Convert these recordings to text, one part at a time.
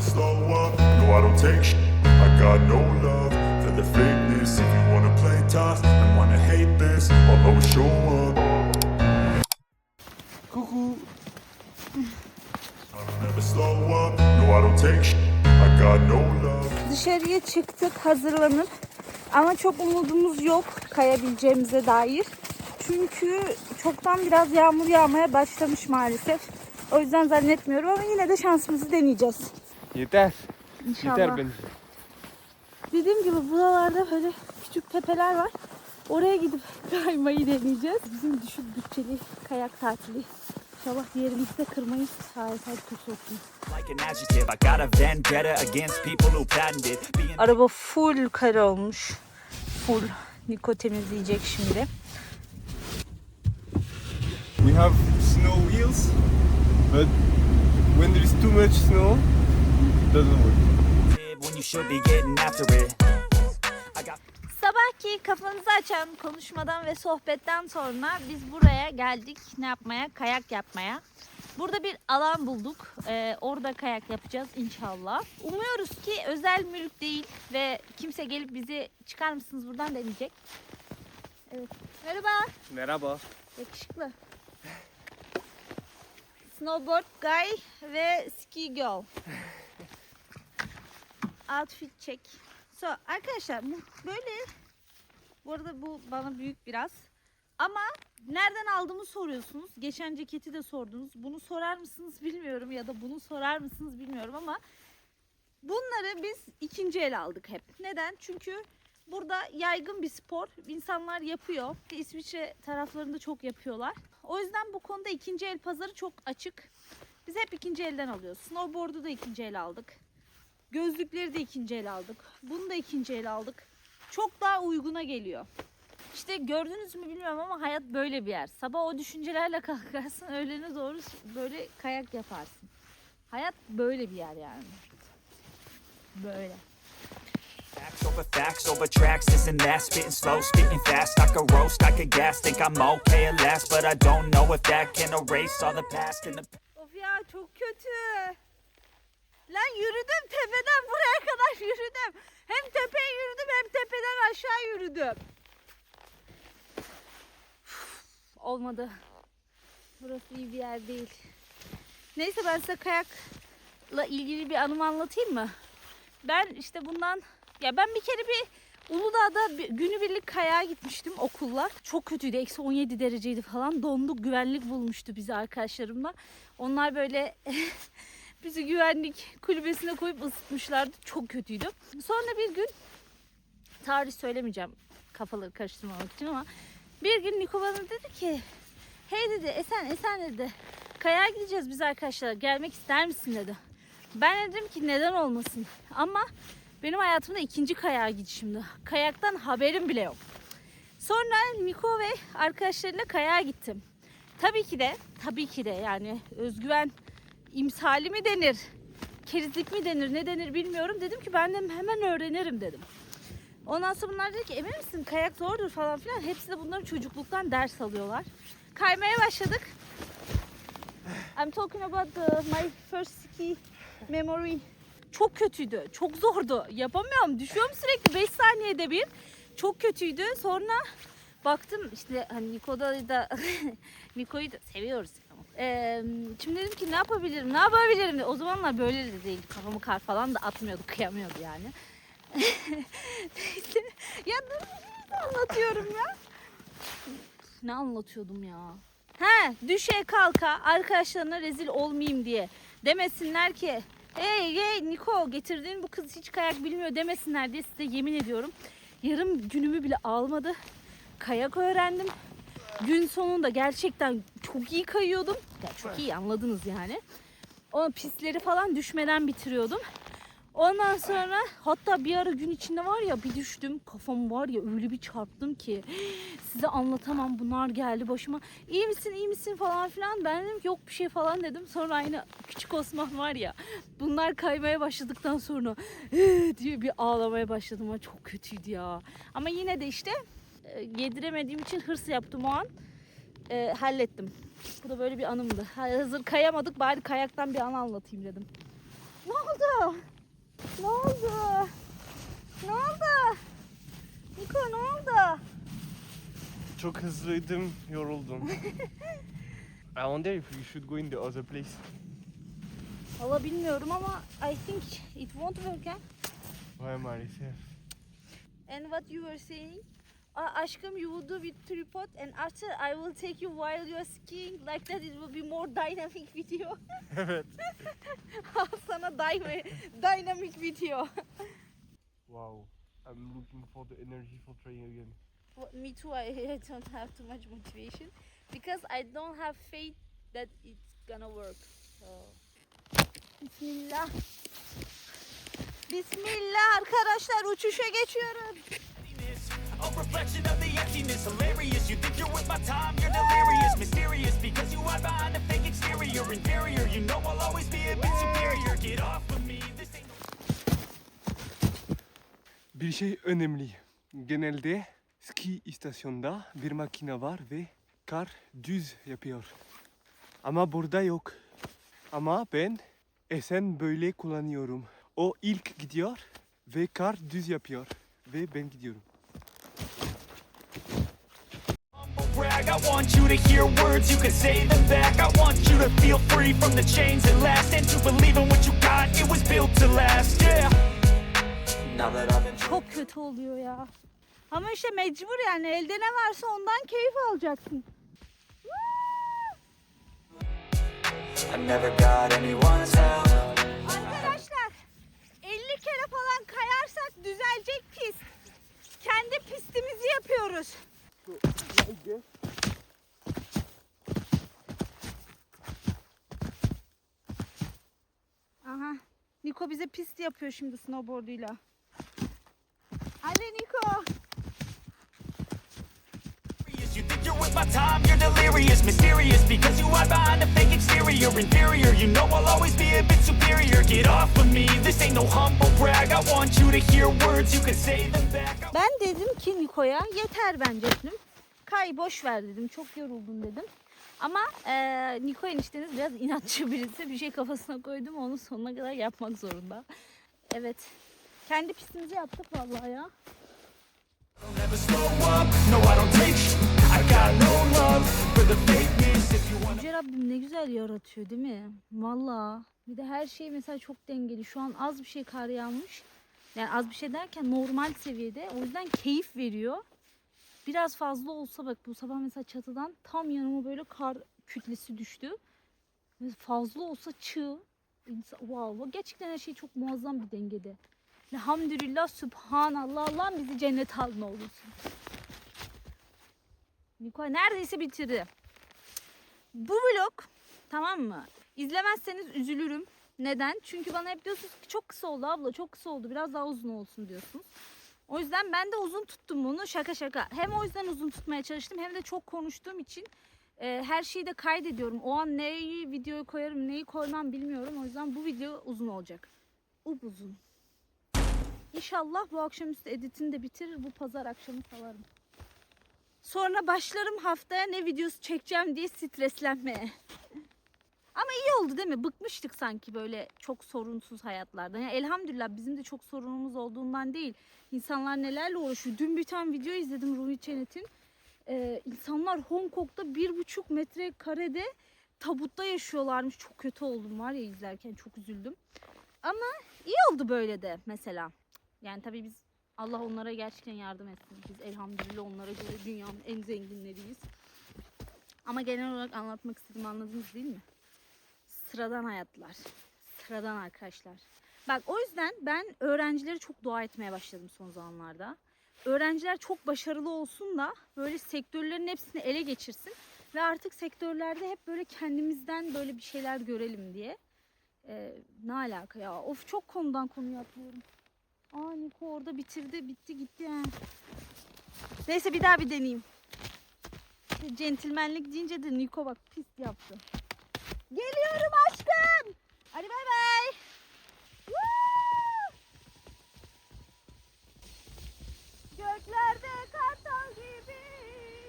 never slow up. No, I don't take sh- I got no love for the fakeness. If you wanna play tough and wanna hate this, I'll always show up. Cuckoo. I never slow up. No, I don't take sh- I got no love. Dışarıya çıktık hazırlanıp ama çok umudumuz yok kayabileceğimize dair. Çünkü çoktan biraz yağmur yağmaya başlamış maalesef. O yüzden zannetmiyorum ama yine de şansımızı deneyeceğiz. Yeter. İnşallah. Yeter benim. Dediğim gibi buralarda böyle küçük tepeler var. Oraya gidip kaymayı deneyeceğiz. Bizim düşük bütçeli kayak tatili. İnşallah diğerimizde kırmayız. Harika kötü olsun. Araba full kare olmuş. Full. Niko temizleyecek şimdi. We have snow wheels, but when there is too much snow, doesn't work. when you should be getting after it. I got Sabahki kafanızı açan konuşmadan ve sohbetten sonra biz buraya geldik. Ne yapmaya? Kayak yapmaya. Burada bir alan bulduk. Ee, orada kayak yapacağız inşallah. Umuyoruz ki özel mülk değil ve kimse gelip bizi çıkar mısınız buradan deneyecek. Evet. Merhaba. Merhaba. Yakışıklı. Snowboard guy ve ski girl. Outfit check. So arkadaşlar böyle bu arada bu bana büyük biraz. Ama nereden aldığımı soruyorsunuz. Geçen ceketi de sordunuz. Bunu sorar mısınız bilmiyorum ya da bunu sorar mısınız bilmiyorum ama bunları biz ikinci el aldık hep. Neden? Çünkü burada yaygın bir spor. İnsanlar yapıyor. İsviçre taraflarında çok yapıyorlar. O yüzden bu konuda ikinci el pazarı çok açık. Biz hep ikinci elden alıyoruz. Snowboard'u da ikinci el aldık. Gözlükleri de ikinci el aldık. Bunu da ikinci el aldık. Çok daha uyguna geliyor. İşte gördünüz mü bilmiyorum ama hayat böyle bir yer. Sabah o düşüncelerle kalkarsın, öğlene doğru böyle kayak yaparsın. Hayat böyle bir yer yani. Böyle. facts over facts over tracks. Isn't that spitting slow, spitting fast? I could roast, I could gas. Think I'm okay at last, but I don't know if that can erase all the past and the. Of ya çok kötü. Lan yürüdüm tepeden buraya kadar yürüdüm. Hem tepeye yürüdüm hem tepeden aşağı yürüdüm. Üf, Olmadı. Burası iyi bir yer değil. Neyse ben size kayakla ilgili bir anımı anlatayım mı? Ben işte bundan ya ben bir kere bir Uludağ'da bir, günübirlik kayağa gitmiştim okulla. Çok kötüydü. Eksi 17 dereceydi falan. Donduk. Güvenlik bulmuştu bizi arkadaşlarımla. Onlar böyle bizi güvenlik kulübesine koyup ısıtmışlardı. Çok kötüydü. Sonra bir gün tarih söylemeyeceğim kafaları karıştırmamak için ama bir gün Niko bana dedi ki hey dedi Esen Esen dedi kayağa gideceğiz biz arkadaşlar gelmek ister misin dedi. Ben de dedim ki neden olmasın ama benim hayatımda ikinci kayağa gidişimdi. Kayaktan haberim bile yok. Sonra Niko ve arkadaşlarıyla kayağa gittim. Tabii ki de, tabii ki de yani özgüven imsali mi denir, kerizlik mi denir, ne denir bilmiyorum. Dedim ki ben de hemen öğrenirim dedim. Ondan sonra bunlar dedi ki emin misin kayak zordur falan filan. Hepsi de bunların çocukluktan ders alıyorlar. Kaymaya başladık. I'm talking about the, my first ski memory. Çok kötüydü. Çok zordu. Yapamıyorum. Düşüyorum sürekli 5 saniyede bir. Çok kötüydü. Sonra baktım işte hani Niko'da da Niko'yu da seviyoruz. Ee, şimdi dedim ki ne yapabilirim, ne yapabilirim diye. O zamanlar böyle de değil. Kafamı kar falan da atmıyordu, kıyamıyordu yani. Ya ne anlatıyorum ya. Ne anlatıyordum ya? He düşe kalka arkadaşlarına rezil olmayayım diye. Demesinler ki hey hey Niko getirdiğin bu kız hiç kayak bilmiyor demesinler diye size yemin ediyorum. Yarım günümü bile almadı. Kayak öğrendim. Gün sonunda gerçekten çok iyi kayıyordum. Ya çok iyi anladınız yani. O pisleri falan düşmeden bitiriyordum. Ondan sonra hatta bir ara gün içinde var ya bir düştüm kafam var ya öyle bir çarptım ki size anlatamam bunlar geldi başıma. İyi misin iyi misin falan filan ben dedim ki yok bir şey falan dedim. Sonra aynı küçük Osman var ya bunlar kaymaya başladıktan sonra diye bir ağlamaya başladım. ama Çok kötüydü ya. Ama yine de işte yediremediğim için hırs yaptım o an. E, hallettim. Bu da böyle bir anımdı. Hazır kayamadık bari kayaktan bir an anlatayım dedim. Ne oldu? Ne oldu? Ne oldu? Niko ne oldu? Çok hızlıydım, yoruldum. I wonder if we should go in the other place. Valla bilmiyorum ama I think it won't work ha. Ouais, maalesef. And what you were saying? "Aa, aşkım you will do with tripod and after I will take you while you are skiing like that it will be more dynamic video. evet. Al sana dyna- dynamic video. Wow. I'm looking for the energy for trying again. Well, Me too, I, I don't have too much motivation because I don't have faith that it's gonna work. So. Bismillah. Bismillah arkadaşlar uçuşa geçiyorum. A reflection of the emptiness, hilarious. You think you're worth my time, you're delirious, mysterious because you hide behind a fake exterior, inferior. You know I'll always be a bit superior. Get off of me, this Bir şey önemli. Genelde ski istasyonunda bir makine var ve kar düz yapıyor. Ama burada yok. Ama ben esen böyle kullanıyorum. O ilk gidiyor ve kar düz yapıyor ve ben gidiyorum. Brag. I want you to hear words, you can say them back. I want you to feel free from the chains that last and to believe in what you got. It was built to last, yeah. Now that I've been Çok kötü oluyor ya. Ama işte mecbur yani elde ne varsa ondan keyif alacaksın. I never got anyone's help. Arkadaşlar 50 kere falan kayarsak düzelecek pist. Kendi pistimizi yapıyoruz. Niko bize pist yapıyor şimdi snowboarduyla. Hadi Niko. You think you're worth my time, you're delirious, mysterious because you hide behind a fake exterior, inferior. You know I'll always be a bit superior. Get off of me, this ain't no humble brag. I want you to hear words, you can say them back. Ben dedim ki Niko'ya yeter bence dedim. Kay boş ver dedim. Çok yoruldum dedim. Ama eee Niko enişteniz biraz inatçı birisi. Bir şey kafasına koydum onu sonuna kadar yapmak zorunda. Evet. Kendi pistimizi yaptık vallahi ya. Yüce Rabbim ne güzel yaratıyor değil mi? Vallahi. Bir de her şey mesela çok dengeli. Şu an az bir şey kar yağmış. Yani az bir şey derken normal seviyede. O yüzden keyif veriyor. Biraz fazla olsa bak bu sabah mesela çatıdan tam yanıma böyle kar kütlesi düştü. Fazla olsa çığ. Wow, gerçekten her şey çok muazzam bir dengede. Elhamdülillah, Sübhanallah. Allah'ım bizi cennete al ne olursun. Nikola neredeyse bitirdi. Bu vlog tamam mı? İzlemezseniz üzülürüm. Neden? Çünkü bana hep diyorsunuz ki çok kısa oldu abla çok kısa oldu biraz daha uzun olsun diyorsunuz. O yüzden ben de uzun tuttum bunu şaka şaka. Hem o yüzden uzun tutmaya çalıştım hem de çok konuştuğum için e, her şeyi de kaydediyorum. O an neyi videoya koyarım neyi koymam bilmiyorum. O yüzden bu video uzun olacak. Upuzun. İnşallah bu akşamüstü editini de bitirir. Bu pazar akşamı salarım. Sonra başlarım haftaya ne videosu çekeceğim diye streslenmeye. Ama iyi oldu değil mi? Bıkmıştık sanki böyle çok sorunsuz hayatlardan. Yani elhamdülillah bizim de çok sorunumuz olduğundan değil. İnsanlar nelerle uğraşıyor. Dün bir tane video izledim Ruhi Çenet'in. Ee, insanlar Hong Kong'da bir buçuk metre karede tabutta yaşıyorlarmış. Çok kötü oldum var ya izlerken çok üzüldüm. Ama iyi oldu böyle de mesela. Yani tabii biz Allah onlara gerçekten yardım etsin. Biz elhamdülillah onlara göre dünyanın en zenginleriyiz. Ama genel olarak anlatmak istediğimi anladınız değil mi? Sıradan hayatlar. Sıradan arkadaşlar. Bak o yüzden ben öğrencilere çok dua etmeye başladım son zamanlarda. Öğrenciler çok başarılı olsun da böyle sektörlerin hepsini ele geçirsin. Ve artık sektörlerde hep böyle kendimizden böyle bir şeyler görelim diye. Ee, ne alaka ya? Of çok konudan konuya atlıyorum. Aa Niko orada bitirdi. Bitti gitti yani. Neyse bir daha bir deneyeyim. Centilmenlik deyince de Niko bak pis yaptı. Geliyorum aşkım. Hadi bay bay. Göklerde kartal gibi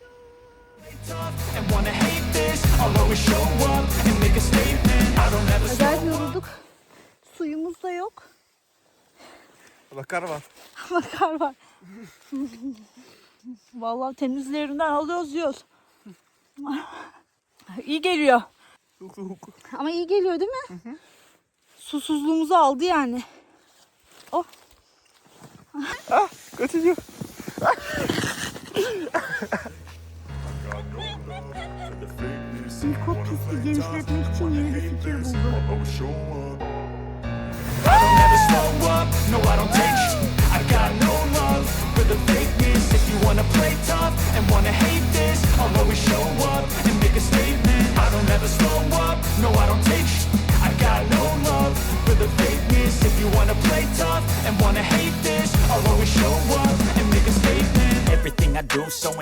dur. tough and wanna hate this I'll always show up and make a statement I don't ever slow Acayip yorulduk. Suyumuz da yok. Bakar var. Bakar var. Vallahi temizlerinden alıyoruz yiyoruz. iyi geliyor. Ama iyi geliyor değil mi? Susuzluğumuzu aldı yani. Oh. Ah kaçıyor. If you Mikro pisti genişletmek için yeni bir fikir this,